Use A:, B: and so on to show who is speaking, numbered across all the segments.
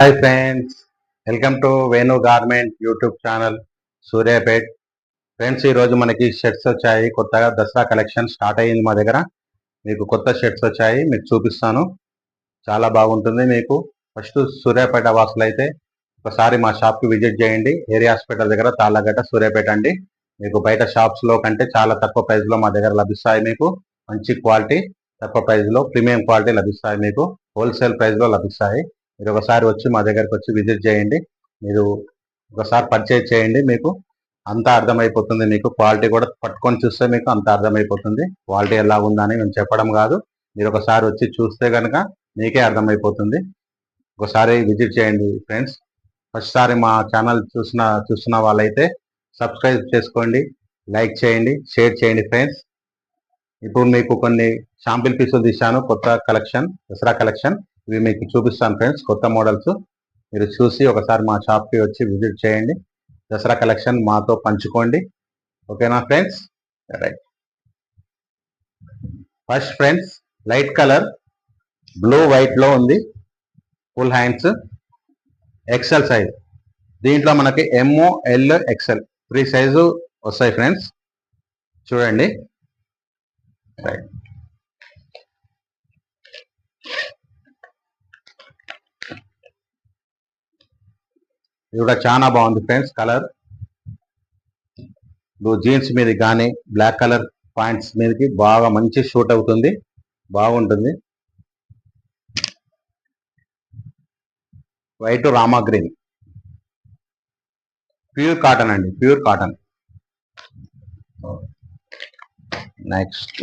A: Hi friends welcome to Venu garment YouTube channel Suryapet friends ఈరోజు మనకి shirts వచ్చాయి. కొత్తగా దసరా కలెక్షన్ స్టార్ట్ అయ్యింది మా దగ్గర. మీకు కొత్త షర్ట్స్ వచ్చాయి మీకు చూపిస్తాను. చాలా బాగుంటుంది మీకు. ఫస్ట్ సూర్యాపేట వాసులు అయితే ఒకసారి మా షాప్కి విజిట్ చేయండి. ఏరియా హాస్పిటల్ దగ్గర తాళ్ళగడ్డ సూర్యాపేట అండి. మీకు బయట షాప్స్లో కంటే చాలా తక్కువ ప్రైస్లో మా దగ్గర లభిస్తాయి మీకు. మంచి క్వాలిటీ తక్కువ ప్రైస్లో ప్రీమియం క్వాలిటీ లభిస్తాయి మీకు. హోల్సేల్ ప్రైస్లో లభిస్తాయి. మీరు ఒకసారి వచ్చి మా దగ్గరకు వచ్చి విజిట్ చేయండి. మీరు ఒకసారి పర్చేజ్ చేయండి మీకు. అంతా అర్థమైపోతుంది మీకు. క్వాలిటీ కూడా పట్టుకొని చూస్తే మీకు అంత అర్థమైపోతుంది. క్వాలిటీ ఎలా ఉందని మేము చెప్పడం కాదు. మీరు ఒకసారి వచ్చి చూస్తే కనుక మీకే అర్థమైపోతుంది. ఒకసారి విజిట్ చేయండి ఫ్రెండ్స్. ఫస్ట్సారి మా ఛానల్ చూసిన చూస్తున్న వాళ్ళైతే సబ్స్క్రైబ్ చేసుకోండి లైక్ చేయండి షేర్ చేయండి ఫ్రెండ్స్. ఇప్పుడు మీకు కొన్ని షాంపిల్ పీసులు తీశాను. కొత్త కలెక్షన్ దసరా కలెక్షన్ ఇవి మీకు చూపిస్తాను ఫ్రెండ్స్ కొత్త మోడల్స్ మీరు చూసి ఒకసారి మా షాప్కి వచ్చి విజిట్ చేయండి. దసరా కలెక్షన్ మాతో పంచుకోండి. ఓకేనా friends right first friends light colour blue వైట్లో ఉంది. ఫుల్ హ్యాండ్స్ ఎక్సెల్ సైజ్ దీంట్లో మనకి M O L XL three size వస్తాయి ఫ్రెండ్స్ చూడండి. రైట్ ఇది కూడా చాలా బాగుంది ఫ్రెండ్స్ కలర్. జీన్స్ మీద కానీ బ్లాక్ కలర్ పాయింట్స్ మీదకి బాగా మంచి షూట్ అవుతుంది. బాగుంటుంది. White Rama green. Pure cotton అండి ప్యూర్ కాటన్. నెక్స్ట్.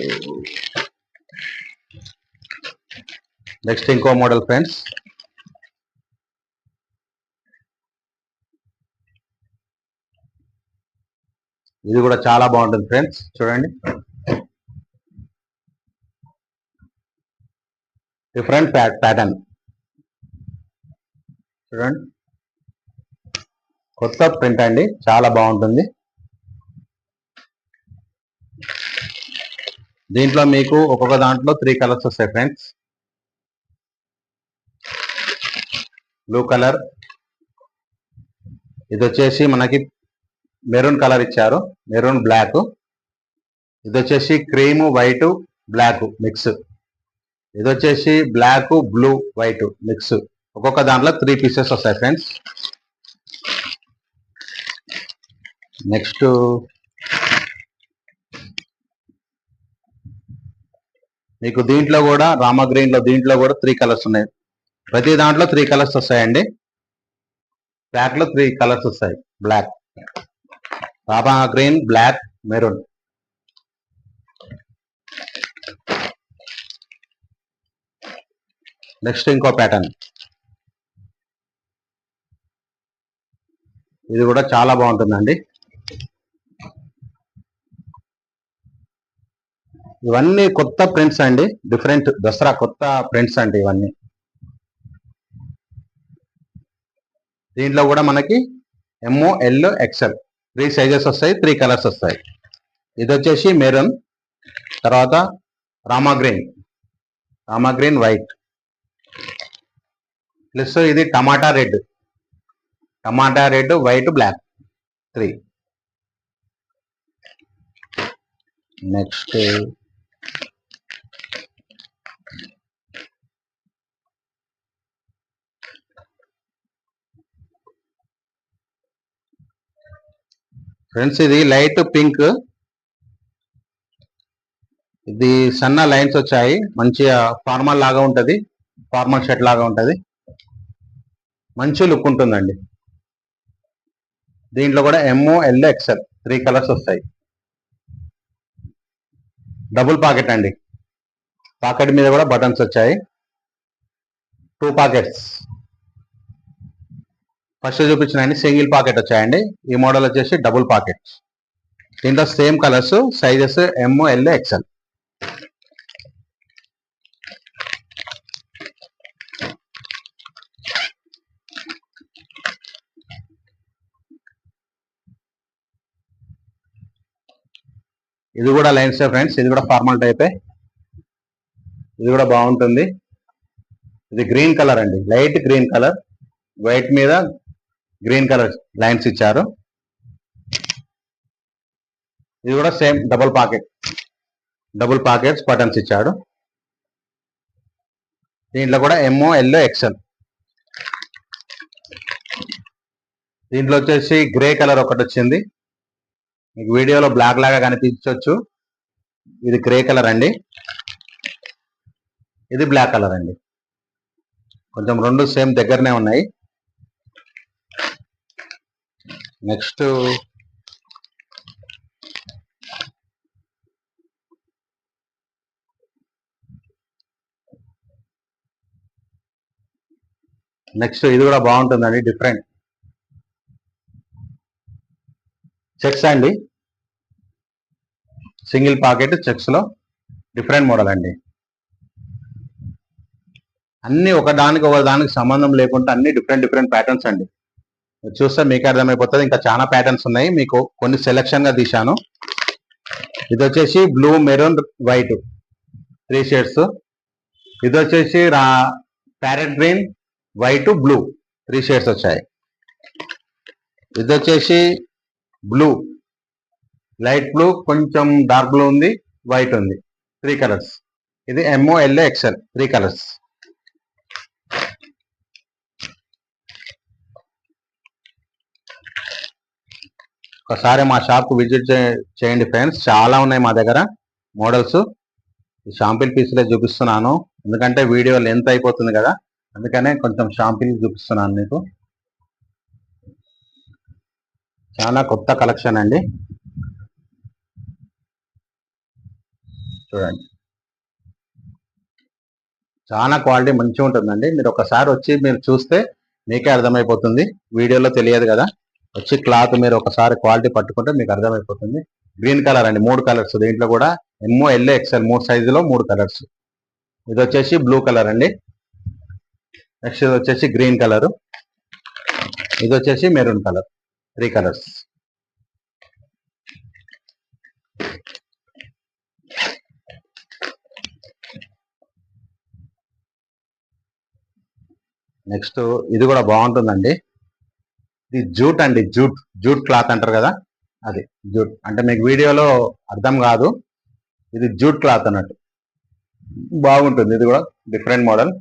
A: నెక్స్ట్ ఇంకో మోడల్ ఫ్రెండ్స్. ఇది కూడా చాలా బాగుంటుంది ఫ్రెండ్స్. చూడండి. డిఫరెంట్ ప్యాటర్న్ చూడండి. కొత్త ప్రింట్ అండి. చాలా బాగుంటుంది. దీంట్లో మీకు ఒక్కొక్క దాంట్లో త్రీ కలర్స్ వస్తాయి ఫ్రెండ్స్. బ్లూ కలర్ ఇది వచ్చేసి మనకి మెరూన్ కలర్ ఇచ్చారు. Maroon black. ఇది వచ్చేసి క్రీమ్ వైట్ బ్లాక్ మిక్స్. ఇది వచ్చేసి బ్లాక్ బ్లూ వైట్ మిక్స్. ఒక్కొక్క దాంట్లో త్రీ పీసెస్ వస్తాయి ఫ్రెండ్స్. నెక్స్ట్. మీకు దీంట్లో కూడా రామా గ్రీన్లో దీంట్లో కూడా త్రీ కలర్స్ ఉన్నాయి. ప్రతి దాంట్లో త్రీ కలర్స్ వస్తాయండి. బ్లాక్లో త్రీ కలర్స్ వస్తాయి. Black. Rama green black maroon next ఇంకో ప్యాటర్న్ ఇది కూడా చాలా బాగుంటుందండి. ఇవన్నీ కొత్త ప్రింట్స్ అండి. డిఫరెంట్ దసరా కొత్త ప్రింట్స్ అండి ఇవన్నీ. దీంట్లో కూడా మనకి M O L XL three sizes వస్తాయి త్రీ కలర్స్ వస్తాయి. ఇది వచ్చేసి మెరూన్ తర్వాత Rama green Rama green white. Plus ఇది tomato red tomato red white black three. Next friends ఇది లైట్ పింక్. ఇది సన్న లైన్స్ వచ్చాయి. మంచిగా ఫార్మల్ లాగా ఉంటుంది. ఫార్మల్ షర్ట్ లాగా ఉంటుంది. మంచి లుక్ ఉంటుందండి. దీంట్లో కూడా M O L XL three colours వస్తాయి. డబుల్ పాకెట్ అండి. పాకెట్ మీద కూడా బటన్స్ వచ్చాయి. Two pockets. ఫస్ట్ చూపించిన సింగిల్ పాకెట్ వచ్చాయండి. ఈ మోడల్ వచ్చేసి డబుల్ పాకెట్స్. దీంట్లో same colours sizes M L XL ఇది కూడా లైన్స్ ఫ్రెండ్స్ ఇది కూడా ఫార్మల్ టైపే. ఇది కూడా బాగుంటుంది. ఇది గ్రీన్ కలర్ అండి. Light green colour. వైట్ మీద గ్రీన్ కలర్ లైన్స్ ఇచ్చారు. ఇది కూడా same double pocket double pockets buttons ఇచ్చాడు. దీంట్లో కూడా ఎంఓ ఎల్లో ఎక్సెల్ దీంట్లో వచ్చేసి గ్రే కలర్ ఒకటి వచ్చింది. మీకు వీడియోలో బ్లాక్ లాగా కనిపించవచ్చు ఇది గ్రే కలర్ అండి. ఇది బ్లాక్ కలర్ అండి. కొంచెం రెండు సేమ్ దగ్గరనే ఉన్నాయి. నెక్స్ట్ నెక్స్ట్ ఇది కూడా బాగుంటుందండి డిఫరెంట్. చెక్స్ అండి. సింగిల్ పాకెట్ చెక్స్లో డిఫరెంట్ మోడల్ అండి. అన్ని ఒకదానికి ఒకదానికి సంబంధం లేకుండా అన్ని డిఫరెంట్ డిఫరెంట్ ప్యాటర్న్స్ అండి. చూస్తే మీకు అర్థమైపోతుంది. ఇంకా చాలా ప్యాటర్న్స్ ఉన్నాయి. మీకు కొన్ని సెలెక్షన్గా తీశాను. ఇది వచ్చేసి blue maroon white three shades ఇది వచ్చేసి రా parrot green white blue three shades వచ్చాయి. ఇది వచ్చేసి బ్లూ లైట్ బ్లూ కొంచెం డార్క్ బ్లూ ఉంది వైట్ ఉంది. త్రీ కలర్స్ ఇది M O L XL three colours ఒకసారి మా షాప్ విజిట్ చేయండి ఫ్రెండ్స్ చాలా ఉన్నాయి మా దగ్గర మోడల్స్ ఈ షాంపిల్ పీసులే చూపిస్తున్నాను. ఎందుకంటే వీడియో లెంత్ అయిపోతుంది కదా. అందుకనే కొంచెం షాంపిల్ చూపిస్తున్నాను మీకు. చాలా కొత్త కలెక్షన్ అండి. చూడండి. చాలా క్వాలిటీ మంచిగా ఉంటుందండి మీరు ఒకసారి వచ్చి మీరు చూస్తే మీకే అర్థమైపోతుంది. వీడియోలో తెలియదు కదా. వచ్చి క్లాత్ మీరు ఒకసారి క్వాలిటీ పట్టుకుంటే మీకు అర్థమైపోతుంది. గ్రీన్ కలర్ అండి మూడు కలర్స్. దీంట్లో కూడా ఎంఓ ఎల్ఏ ఎక్స్ఎల్ మూడు సైజులో మూడు కలర్స్. ఇది వచ్చేసి బ్లూ కలర్ అండి. నెక్స్ట్ ఇది వచ్చేసి గ్రీన్ కలరు. ఇది వచ్చేసి maroon colour three colours. Next ఇది కూడా బాగుంటుందండి. ఇది జూట్ అండి జూట్ జూట్ క్లాత్ అంటారు కదా? అది జూట్. అంటే మీకు వీడియోలో అర్థం కాదు. ఇది జూట్ క్లాత్ అన్నట్టు. బాగుంటుంది ఇది కూడా డిఫరెంట్ మోడల్.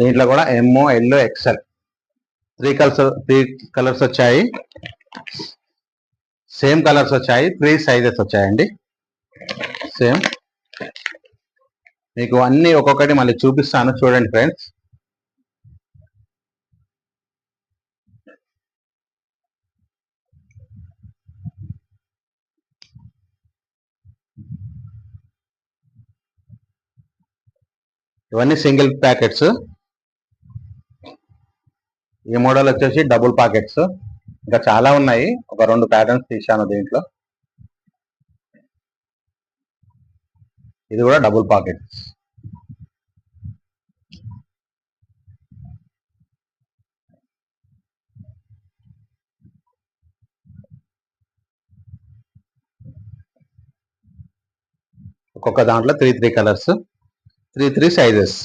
A: దీంట్లో కూడా M O L XL three colours three colours వచ్చాయి. సేమ్ కలర్స్ వచ్చాయి త్రీ సైజెస్ వచ్చాయండి. సేమ్. మీకు అన్ని ఒక్కొక్కటి మళ్ళీ చూపిస్తాను చూడండి ఫ్రెండ్స్. ఇవన్నీ సింగిల్ ప్యాకెట్స్. ఈ మోడల్ వచ్చేసి డబుల్ పాకెట్స్ ఇంకా చాలా ఉన్నాయి. ఒక రెండు ప్యాటర్న్స్ తీశాను దీంట్లో. ఇది కూడా డబుల్ పాకెట్స్ ఒక్కొక్క దాంట్లో three three colours three three sizes.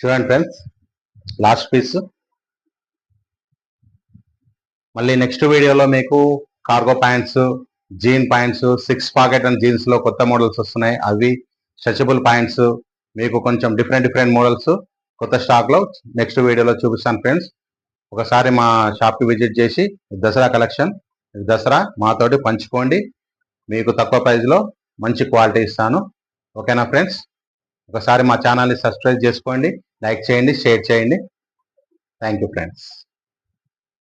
A: చూడండి ఫ్రెండ్స్ లాస్ట్ పీస్. మళ్ళీ నెక్స్ట్ వీడియోలో మీకు cargo pants jean pants six pocket and జీన్స్లో కొత్త మోడల్స్ వస్తున్నాయి. అవి స్ట్రెచబుల్ ప్యాంట్స్ మీకు కొంచెం డిఫరెంట్ డిఫరెంట్ మోడల్స్ కొత్త స్టాక్లో నెక్స్ట్ వీడియోలో చూపిస్తాను ఫ్రెండ్స్ ఒకసారి మా షాప్కి విజిట్ చేసి దసరా కలెక్షన్ దసరా మాతోటి పంచుకోండి. మీకు తక్కువ ప్రైజ్లో మంచి క్వాలిటీ ఇస్తాను. ఓకేనా ఫ్రెండ్స్ ఒకసారి మా ఛానల్ని సబ్స్క్రైబ్ చేసుకోండి లైక్ చేయండి షేర్ చేయండి. Thank you friends